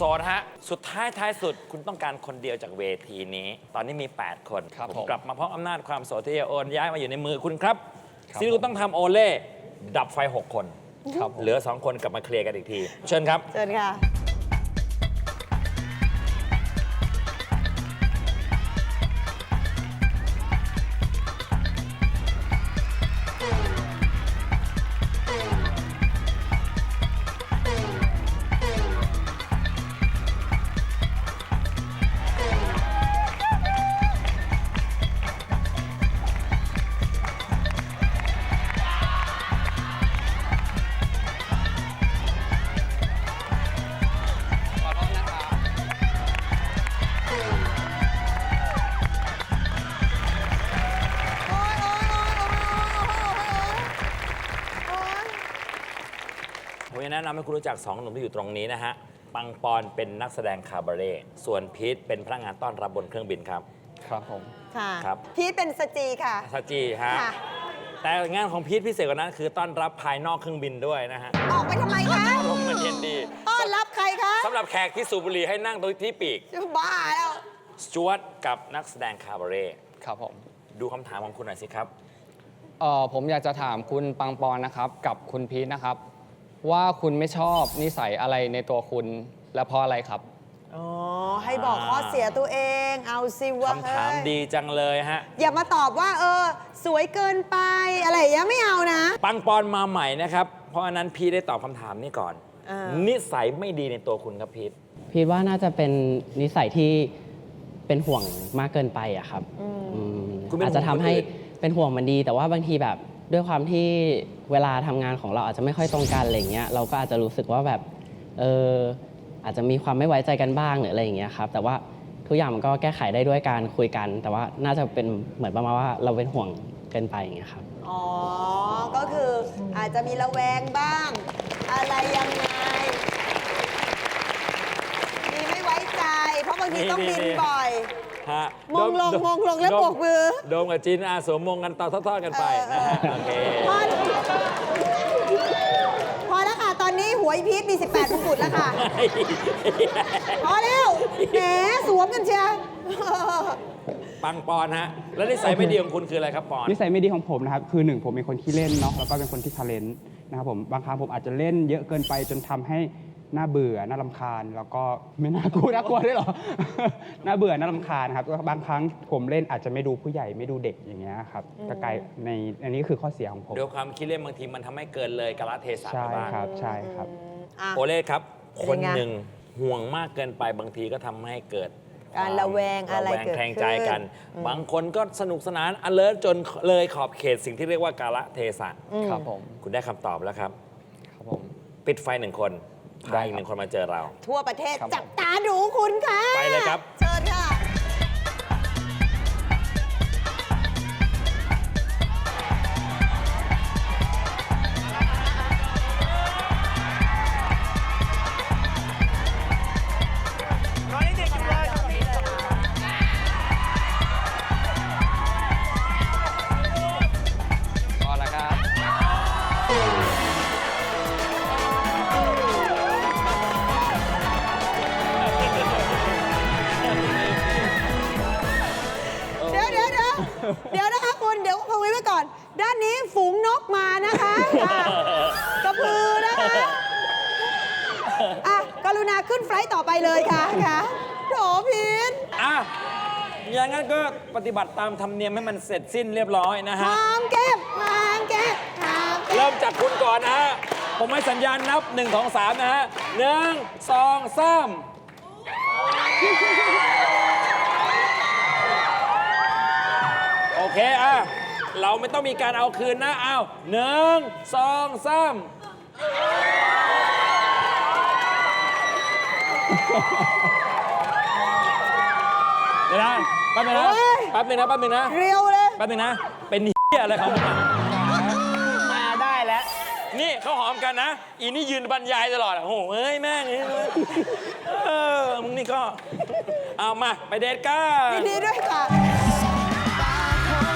โสดฮะ สุดท้ายท้ายสุดคุณต้องการคนเดียวจากเวทีนี้ ตอนนี้มี 8 คนครับผมผมกลับมาเพราะอำนาจความโสดที่จะโอนย้ายมาอยู่ในมือคุณครับครับสิ่งที่คุณต้องทำโอเล่ดับไฟ 6 คน ครับผม เหลือ 2 คนกลับมาเคลียร์กันอีกที เชิญครับ เชิญค่ะ นะนำให้คุณรู้จัก2หนุ่มที่อยู่ตรงนี้นะฮะ ปังปอนเป็นนักแสดงคาบาเร่ ส่วนพีทเป็นพนักงานต้อนรับบนเครื่องบินครับ ครับผม ค่ะครับ พีทเป็นสจีค่ะ ซาจีฮะ ค่ะ แต่งานของพีทพิเศษกว่านั้นคือต้อนรับภายนอกเครื่องบินด้วยนะฮะออกไปทำไมคะลมมันเย็นดีต้อนรับใครคะสำหรับแขกที่สูบบุหรี่ให้นั่งตรงที่ปีกจะบ้าแล้ว สจวตกับนักแสดงคาบาเร่ ครับผมดูคำถามของคุณหน่อยสิครับ เอ่อผมอยากจะถามคุณปังปอนนะครับ กับคุณพีทนะครับ ว่าคุณไม่ชอบนิสัยอะไรในตัวคุณและเพราะอะไรครับ อ๋อ ให้บอกข้อเสียตัวเอง เอาสิวะคำถามเฮ้ยดีจังเลยฮะ อย่ามาตอบว่า เออ สวยเกินไป อะไรอย่างเงี้ยไม่เอานะ ปังปอนมาใหม่นะครับ เพราะอันนั้นพีทได้ตอบคำถามนี้ก่อน อ่า นิสัยไม่ดีในตัวคุณครับพีทพีทว่าน่าจะเป็นนิสัยที่เป็นห่วงมากเกินไปอะครับอืมคุณเป็นห่วงอาจจะทำให้คนอื่นเป็นห่วงมันดี แต่ว่าบางทีแบบ ด้วยความที่เวลาทำงานของเราอาจจะไม่ค่อยตรงกันอะไรเงี้ยเราก็อาจจะรู้สึกว่าแบบเอออาจจะมีความไม่ไว้ใจกันบ้างหรืออะไรอย่างเงี้ยครับแต่ว่าทุกอย่างมันก็แก้ไขได้ด้วยการคุยกัน แต่ว่าน่าจะเป็นเหมือนประมาณว่าเราเป็นห่วงเกินไปอย่างเงี้ยครับอ๋อ ก็คืออาจจะมีระแวงบ้าง อะไรยังไง มีไม่ไว้ใจ เพราะบางทีต้องบินบ่อย ฮะมงลงโดมงลงแล้วโดโบกมือ โดมกับจินอาสวมมงกันต่อทอดๆกันไปนะฮะโอเค พอพอแล้วค่ะ ตอนนี้หัวอีพีทมี 18มงกุฎแล้วค่ะ พอแล้วแหมสวมกันเชียวปังปอนฮะ แล้วนิสัยไม่ดีของคุณคืออะไรครับปอน นิสัยไม่ดีของผมนะครับ คือหนึ่งผมเป็นคนขี้เล่นเนาะแล้วก็เป็นคนที่ทะเลนนะครับผมบางครั้งผมอาจจะเล่นเยอะเกินไปจนทำให้ น่าเบื่อน่ารำคาญแล้วก็ไม่น่ากลัวน่ากลัวด้วยเหรอ น่าเบื่อน่ารำคาญครับบางครั้งผมเล่นอาจจะไม่ดูผู้ใหญ่ไม่ดูเด็กอย่างเงี้ยครับก็กลายในอันนี้คือข้อเสียของผม ด้วยความคิดเล่นบางทีมันทำให้เกินเลยกาลเทศะใช่ไปบ้างครับใช่ครับ อะ โอเล่ครับ เป็นคนไงหนึ่งห่วงมากเกินไปบางทีก็ทำให้เกิดการระแวงอะไรระแวงเกิดแคลงใจกันขึ้นบางคนก็สนุกสนาน alert จนเลยขอบเขตสิ่งที่เรียกว่ากาลเทศะครับผมคุณได้คำตอบแล้วครับ ครับผม ปิดไฟหนึ่งคน ได้พาอีกครับหนึ่งคนมาเจอเรา ทั่วประเทศครับจับตาดูคุณค่ะ ไปเลยครับ เชิ เดี๋ยวนะคะคุณเดี๋ยวพงไว้ไว้ก่อน ด้านนี้ฝูงนกมานะคะกระพือนะคะอะกรุณาขึ้นไฟลท์ต่อไปเลยค่ะค่ะโถพินอะอย่างนั้นก็ปฏิบัติตามธรรมเนียมให้มันเสร็จสิ้นเรียบร้อยนะฮะ หางเก็บหางเก็บหางเก็บเริ่มจากคุณก่อนนะฮะ ผมให้สัญญาณนับ1ามนะฮะหนึ่งสองสาม เคอะเราไม่ต้องมีการเอาคืนนะอ้าวหนึ่งสองสามเดี๋ยวนะแป๊บนึงนะโอ๊ยแป๊บนึงนะแป๊บนึงนะเรียวเลยแป๊บนึงนะ เป็นเหี้ยอะไรของมึงอะมาได้แล้ว นี่เขาหอมกันนะ อีนี่ยืนบรรยายตลอดอะโอ้โหเอ้ยแม่งเอ้ยเออมึงนี่ก็ เอามาไปเดทกันยินดีด้วยค่ะ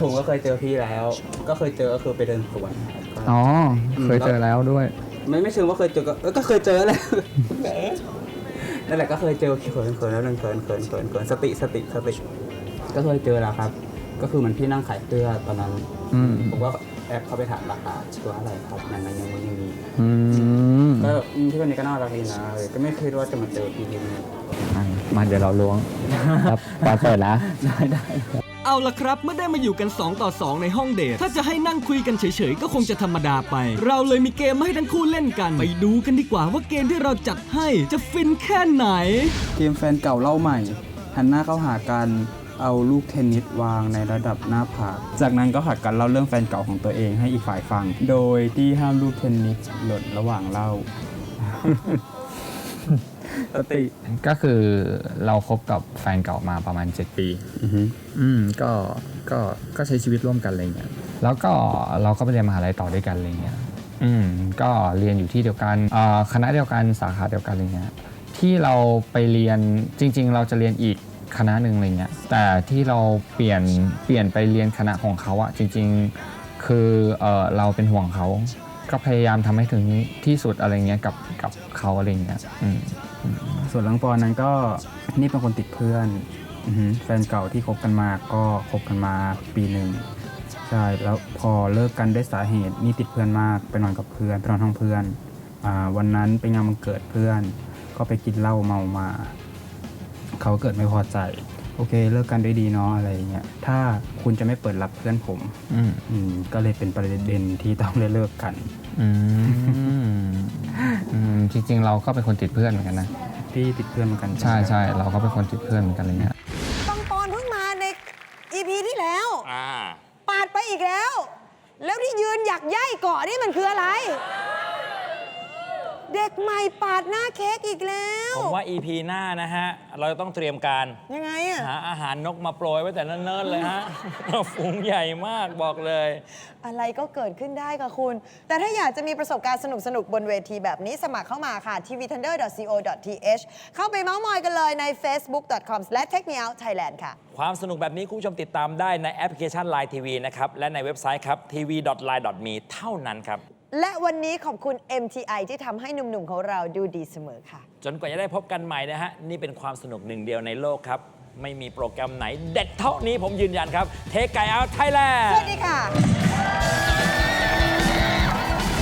ผมก็เคยเจอพี่แล้ว ก็เคยเจอก็คือไปเดินสวนอ๋อ เคยเจอแล้วด้วย ไม่ไม่เชิงว่าเคยเจอก็เออก็เคยเจอแหละนั่นแหละก็เคยเจอเขินเขินแล้วนึงเขินเขินเขินเขินสติสติสติก็เคยเจอแล้วครับ ก็คือเหมันพี่นั่งขายเสื้อตอนนั้นอืม ผมก็แอบเข้าไปถามราคาตัวอะไรครับนั้นนั้นยังไม่ยังมีอืมก็แบบอืมพี่คนนี้ก็น่ารักดีนะเลยก็ไม่เคยว่าจะมาเจอพี่ที่นี่อะมาเดี๋ยวเราล้วง ครับปาเปิดนะ เอาละครับ เมื่อได้มาอยู่กัน 2 ต่อ 2 ในห้องเดท ถ้าจะให้นั่งคุยกันเฉยๆ ก็คงจะธรรมดาไป เราเลยมีเกมมาให้ทั้งคู่เล่นกัน ไปดูกันดีกว่าว่าเกมที่เราจัดให้จะฟินแค่ไหน เกมแฟนเก่าเล่าใหม่ หันหน้าเข้าหากันเอาลูกเทนนิสวางในระดับหน้าผาก จากนั้นก็หัดกันเล่าเรื่องแฟนเก่าของตัวเองให้อีกฝ่ายฟัง โดยที่ห้ามลูกเทนนิสหล่นระหว่างเล่า สติก็คือเราคบกับแฟนเก่ามาประมาณ 7 ปีอืมก็ก็ก็ใช้ชีวิตร่วมกันอะไรเงี้ยแล้วก็เราก็ไปเรียนมหาลัยต่อด้วยกันอะไรเงี้ยอืมก็เรียนอยู่ที่เดียวกันเอ่อคณะเดียวกันสาขาเดียวกันอะไรเงี้ยที่เราไปเรียนจริง ๆ เราจะเรียนอีกคณะหนึ่งอะไรเงี้ยแต่ที่เราเปลี่ยนเปลี่ยนไปเรียนคณะของเขาอะจริง ๆ คือเออเราเป็นห่วงเขาก็พยายามทำให้ถึงที่สุดอะไรเงี้ยกับกับ เขาอะไรเงี้ยอืมส่วนหลังปอนนั้นก็นี่เป็นคนติดเพื่อนอือหือแฟนเก่าที่คบกันมาก็คบกันมาปีหนึ่งใช่แล้วพอเลิกกันได้วยสาเหตุนี่ติดเพื่อนมากไปนอนกับเพื่อนไปนอนห้องเพื่อนอ่าวันนั้นเป็นงานวันเกิดเพื่อน ก็ไปกินเหล้าเมามาเขาเกิดไม่พอใจ โอเค เลิกกันด้วยดีเนาะอะไรอย่างเงี้ยถ้าคุณจะไม่เปิดรับเพื่อนผม อืมอืมก็เลยเป็นประเด็นที่ต้องได้เลิกกัน อืมอืมจริงๆ เราก็เป็นคนติดเพื่อนเหมือนกันนะพี่ติดเพื่อนเหมือนกันใช่ไหมใช่เราก็เป็นคนติดเพื่อนเหมือนกันอะไรเงี้ยปังปอนเพิ่งมาใน EP ที่แล้ว อ่า ปาดไปอีกแล้ว แล้วที่ยืนหยักย่ายเกาะนี่มันคืออะไร เด็กใหม่ปาดหน้าเค้กอีกแล้ว ผมว่า EP หน้านะฮะ เราจะต้องเตรียมการ ยังไงอะหาอาหารนกมาโปรยไว้แต่เนิ่นๆเลยฮะ ฝูงใหญ่มากบอกเลย อะไรก็เกิดขึ้นได้ค่ะคุณ แต่ถ้าอยากจะมีประสบการณ์สนุกๆ บนเวทีแบบนี้สมัครเข้ามาค่ะ tvthunder.co.th เข้าไปเมาส์มอยกันเลยใน facebook.com/takemeoutthailand ค่ะ ความสนุกแบบนี้คุณผู้ชมติดตามได้ในแอปพลิเคชัน Line TV นะครับ และในเว็บไซต์ครับ tv.line.me เท่านั้นครับ และวันนี้ขอบคุณ MTI ที่ทำให้หนุ่มๆของเราดูดีเสมอค่ะ จนกว่าจะได้พบกันใหม่นะฮะ นี่เป็นความสนุกหนึ่งเดียวในโลกครับ ไม่มีโปรแกรมไหนเด็ดเท่านี้ผมยืนยันครับเทไก่เอาไทยแลนด์สวัสดีค่ะ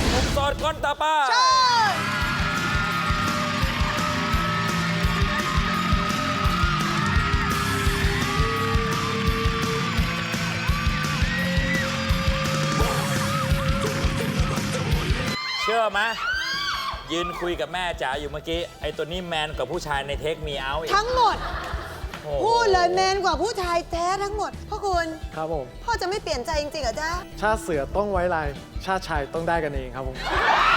หนุ่มโสดคนต่อไปเชื่อไหมยืนคุยกับแม่จ๋าอยู่เมื่อกี้ ไอ้ตัวนี้แมนกว่าผู้ชายในเทคมีเอาอีกทั้งหมด โอ้โหพูดเลยแมนกว่าผู้ชายแท้ทั้งหมดพ่อคุณครับผม พ่อจะไม่เปลี่ยนใจจริงๆเหรอจ๊ะชาติเสือต้องไว้ลาย ชาติชายต้องได้กันเองครับผมเ